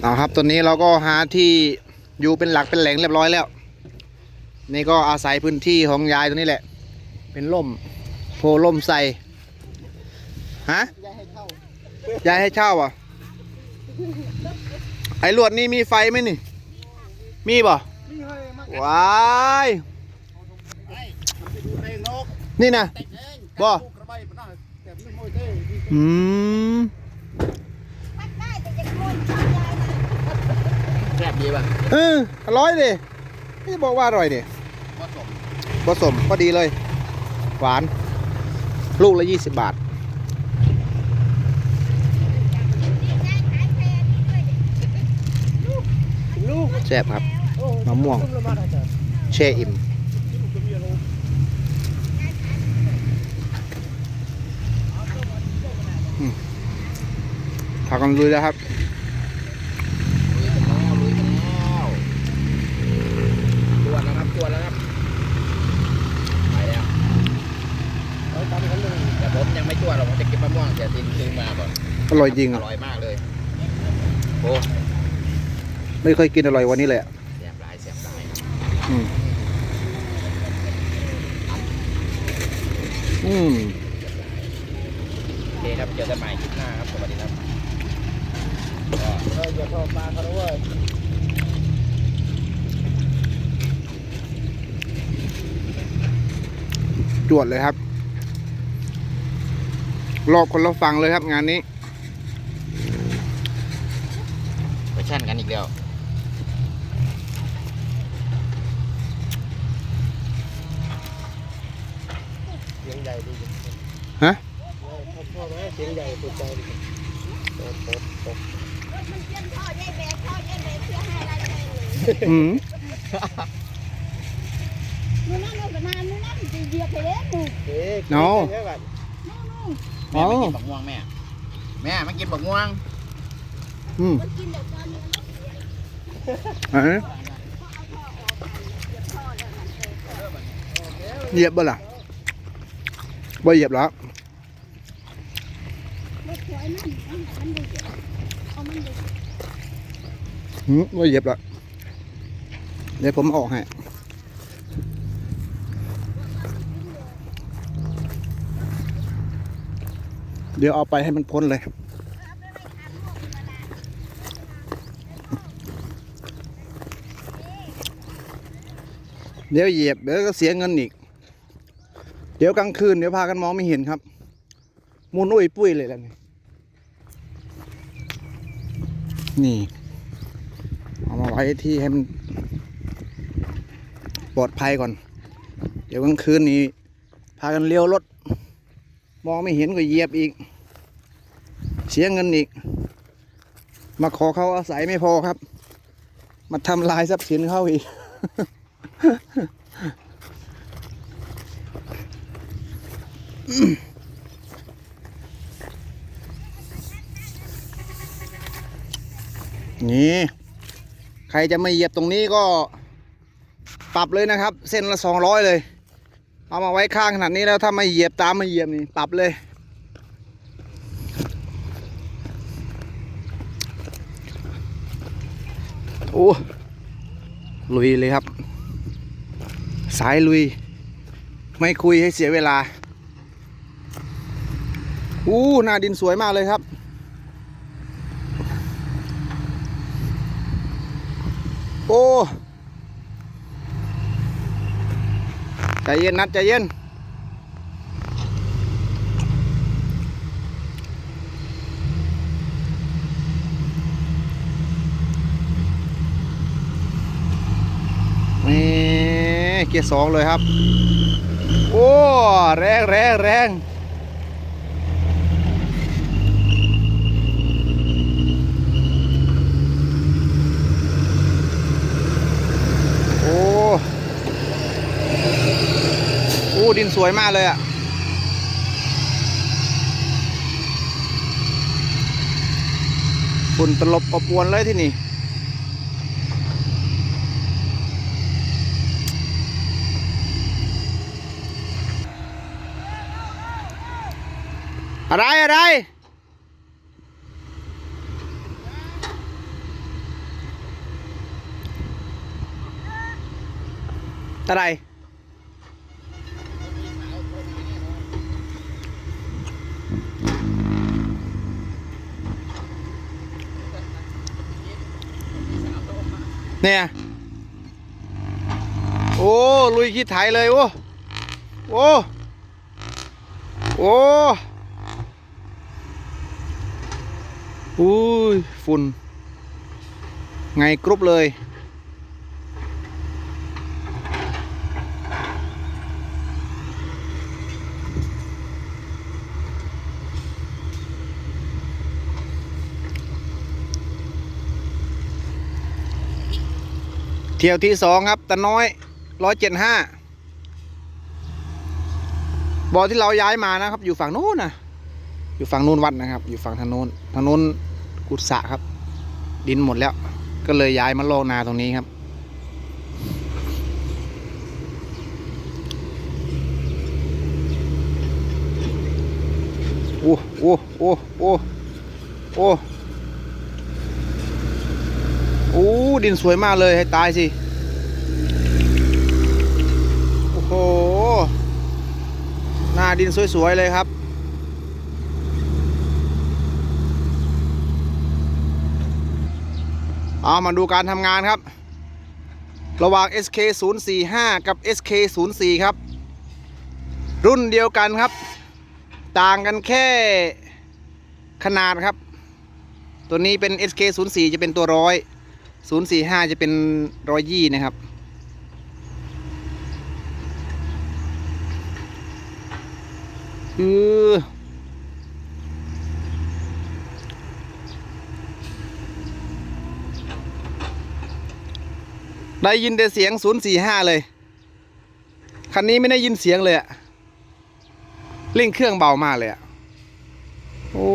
เอาครับตอนนี้เราก็หาที่อยู่เป็นหลักเป็นแหล่งเรียบร้อยแล้ว นี่ก็อาศัยพื้นที่ของยายตรงนี้แหละ เป็นร่มโพร่มใส่ฮะยายให้เช่าอะไอ้ลวดนี่มีไฟไหมนี่ มีป่ะว้ายนี่นะบ่อืม วัดได้แต่จะโกนชอบยายนะ แซ่บดีป่ะเอออร่อยดิไม่บอกว่าอร่อยดิผสมผสมพอดีเลย หวาน ลูกละยี่สิบบาทนี่ยายขายแพรนี่ด้วยดิลูกแซ่บครับโอ้มะม่วงต้ละมาได้จ้ะแช่อิ่มลูกก็มีอะไรพากันลุยแล้วครับ ลุยกันแล้วลุยกันแล้วจวนแล้วครับจวนแล้วครับไปแล้วเอาตามกันเลยแต่ผมยังไม่จวนหรอกผมจะเก็บมะม่วงเสียตินซื้อมาก่อนอร่อยจริงออะร่อยมากเลยโอ้ไม่เคยกินอร่อยวันนี้เลยอะแซ่บหลายแซ่บหลายอืมอืมโอเคครับเจอกันใหม่คลิปหน้าครับสวัสดีครับก็อย่าโทรมาเขาด้วยจวดเลยครับ รอบคนละฟังเลยครับงานนี้ไปแช่นกันอีกแล้วเสียงใหญ่ดีฮะพ่อพ่อไหมเสียงใหญ่สุดใจดีตบตบตบมันเชื่อมท่อยายแบกท่อยายแบกเพื่อให้อะไรเลยอืมนู่นนั่นนู่นก็นานนู่นนั่นจะ เหยียบไปเลยหนูเอ๊ะเนาะนู่นนู่นแม่มากินบักม่วงแม่ แม่มากินบักม่วง อืมมันกินเดี๋ยวตอนนี้มันเสียอะเอาท่อออกมาเหยียบท่อแล้วมันเออเหยียบบ่ล่ะบ่เหยียบแล้วรถถอยนั่นเอาให้มันดูสิเอามันดูหืมบ่เหยียบแล้วเดี๋ยวผมออกให้ เดี๋ยวเอาไปให้มันพ้นเลย เดี๋ยวเหยียบเดี๋ยวก็เสียเงินอีก เดี๋ยวกลางคืนเดี๋ยวพากันมองไม่เห็นครับ มุนอุ้ยปุ้ยเลยแล้วนี่นี่เอามาไว้ที่ให้มันปลอดภัยก่อน เดี๋ยวกลางคืนนี้พากันเลี้ยวรถ มองไม่เห็นก็เหยียบอีก เสียเงินอีก มาขอเขาอาศัยไม่พอครับ มาทำลายทรัพย์สินเขาอีก นี่ ใครจะไม่เหยียบตรงนี้ก็ ปรับเลยนะครับ เส้นละสองร้อยเลย เอามาไว้ข้างขนาดนี้แล้วถ้าไม่เหยียบตามม่เหยียบนี่ปรับเลยโอ้ลุยเลยครับ สายลุย ไม่คุยให้เสียเวลาอู้หน้าดินสวยมากเลยครับ โอ้ ใจเย็นนัดใจเย็น นี่เกียร์สองเลยครับ โอ้ แรงแรงแรง ดินสวยมากเลยอะ่ะฝุ่นตลบอบอวนเลยที่นี่อะไร อะไร อะไร เนี่ย โอ้ ลุยขี้ไถเลย โอ้ โอ้ โอ้อุ้ย ฝุ่น ไงกรุบเลย เที่ยวที่สองครับตะน้อยร้อยเจ็ดห้าบ่อที่เราย้ายมานะครับ อยู่ฝั่งนู้นนะอยู่ฝั่งนู้นวัดนะครับ อยู่ฝั่งทางนู้นทางนู้นกุศะครับ ดินหมดแล้ว ก็เลยย้ายมาโลกนาตรงนี้ครับ โอ้โอ้โอ้โอ้โอ้ โอ้ดินสวยมากเลยให้ตายสิ โอ้โห หน้าดินสวย ๆ เลยครับ เอามาดูการทำงานครับ ระหว่าง SK 0 4 5กับ SK 0 4ครับ รุ่นเดียวกันครับ ต่างกันแค่ขนาดครับ ตัวนี้เป็น SK 0 4จะเป็นตัวร้อย 045จะเป็นร้อยยี่นะครับ คือได้ยินแต่เสียง 045 เลย คันนี้ไม่ได้ยินเสียงเลยอะเร่งเครื่องเบามากเลยอะโอ้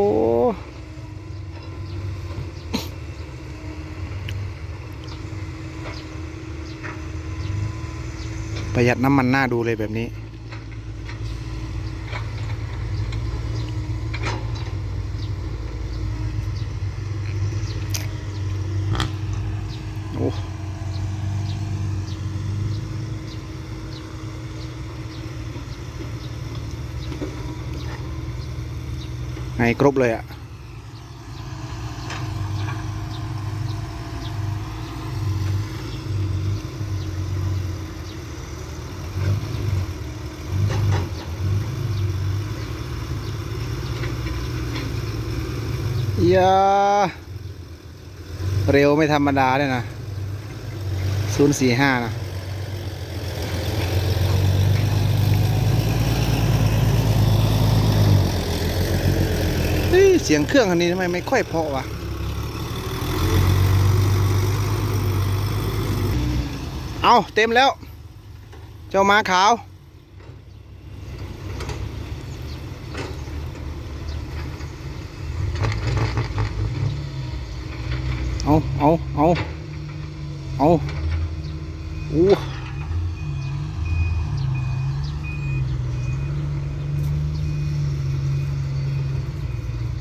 ประหยัดน้ำมันหน้าดูเลยแบบนี้ โอ้ไงครบเลยอะ่ะ ยาเร็วไม่ธรรมดาเลยนะศูนย์สี่ห้านะเฮ้ยเสียงเครื่องคันนี้ทำไมไม่ค่อยเพาะวะเอาเต็มแล้ว เจ้าม้าขาว เอาเอาเอาเอาอู้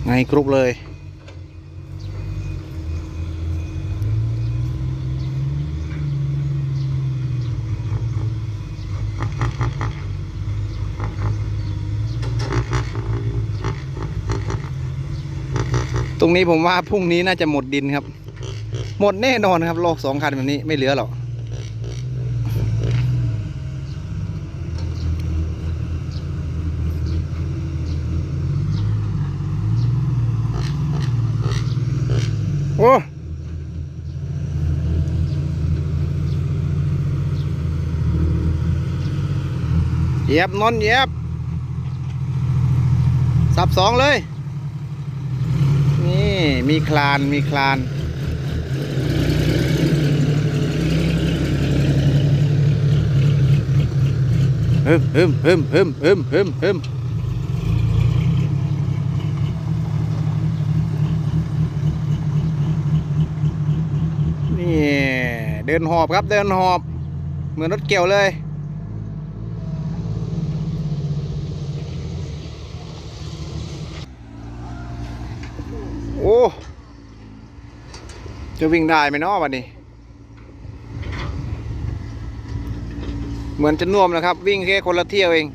ไงกรุบเลยตรงนี้ผมว่าพรุ่งนี้น่าจะหมดดินครับ หมดแน่นอนครับโลกสองคันแบบนี้ไม่เหลือหรอกโอ้เหยียบนอนเหยียบ สับสองเลย นี่มีคลานมีคลาน ฮึมฮึมฮึมฮึมฮึมฮึมฮึมนี่เดินหอบครับเดินหอบ เหมือนรถเกี่ยวเลยโอ้จะวิ่งได้ไหมเนาะวันนี้ เหมือนจะน่วมนะครับ วิ่งแค่คนละเที่ยวเอง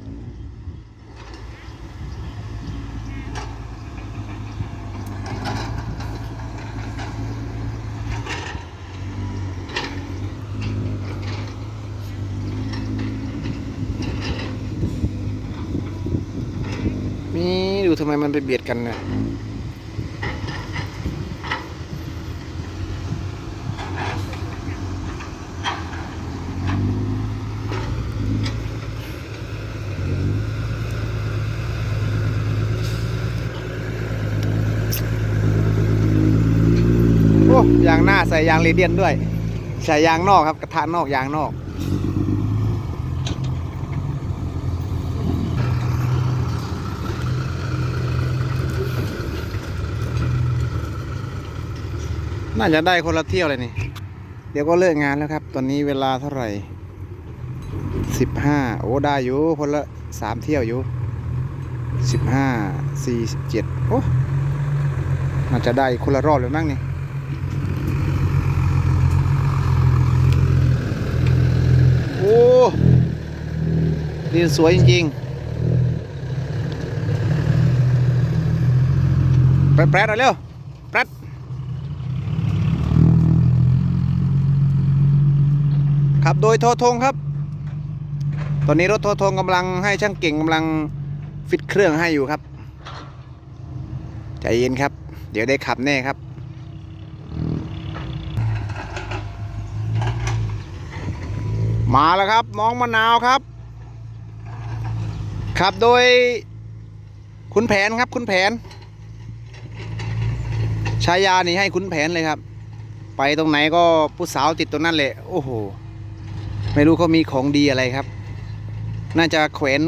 นี่ดูทำไมมันไปเบียดกันเนี่ยโอ้ยางหน้า ใส่ยางเรเดียนด้วย ใส่ยางนอกครับกระทะนอกยางนอก น่าจะได้คนละเที่ยวเลยนี่ เดี๋ยวก็เลิกงานแล้วครับ ตอนนี้เวลาเท่าไหร่สิบห้าโอ้ได้อยู่คนละสามเที่ยวอยู่สิบห้าสี่สิบเจ็ดโอ้น่าจะได้คนละรอบเลยมั้งนี่โอ้ ดินสวยจริงๆ แปรดเอาเร็วแปรดขับโดยโททงครับ ตอนนี้รถโททงกำลังให้ช่างเก่งกำลังฟิตเครื่องให้อยู่ครับ ใจเย็นครับ เดี๋ยวได้ขับแน่ครับมาแล้วครับน้องมะนาวครับ ขับโดย คุณแผนครับคุณแผนชายานี่ให้คุณแผนเลยครับ ไปตรงไหนก็ผู้สาวติดตรงนั้นแหละโอ้โห ไม่รู้เขามีของดีอะไรครับ น่าจะแขวน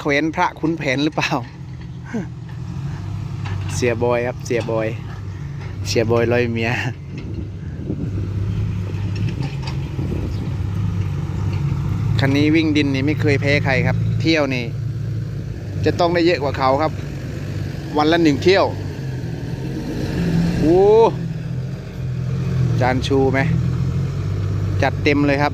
แขวนพระคุณแผนหรือเปล่า เสียบอยครับ เสียบอย เสียบอยลอยเมียคันนี้วิ่งดินนี่ไม่เคยแพ้ใครครับ เที่ยวนี่ จะต้องได้เยอะกว่าเขาครับ วันละหนึ่งเที่ยวโอ้จานชูไหม จัดเต็มเลยครับ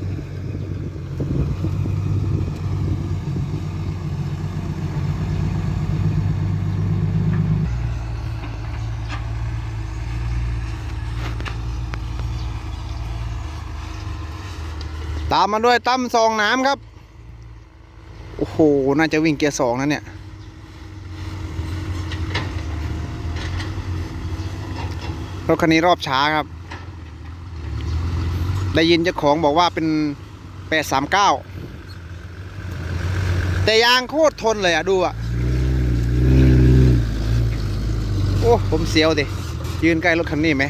ตามมาด้วยตั้มซองน้ำครับ โอ้โห น่าจะวิ่งเกียร์สองนะเนี่ย รถคันนี้รอบช้าครับ ได้ยินเจ้าของบอกว่าเป็นแปดสามเก้าแต่ยางโคตรทนเลยอะดูอะ โอ้ ผมเสียวดิ ยืนใกล้รถคันนี้ไหม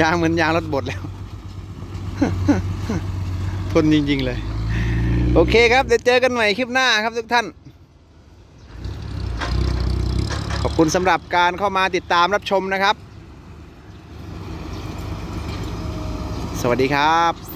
ยางเหมือนยางรถบดแล้ว ทนจริง ๆ เลย โอเคครับ เดี๋ยวเจอกันใหม่คลิปหน้าครับทุกท่าน ข อบคุณสำหรับการเข้ามาติดตามรับชมนะครับ สวัสดีครับ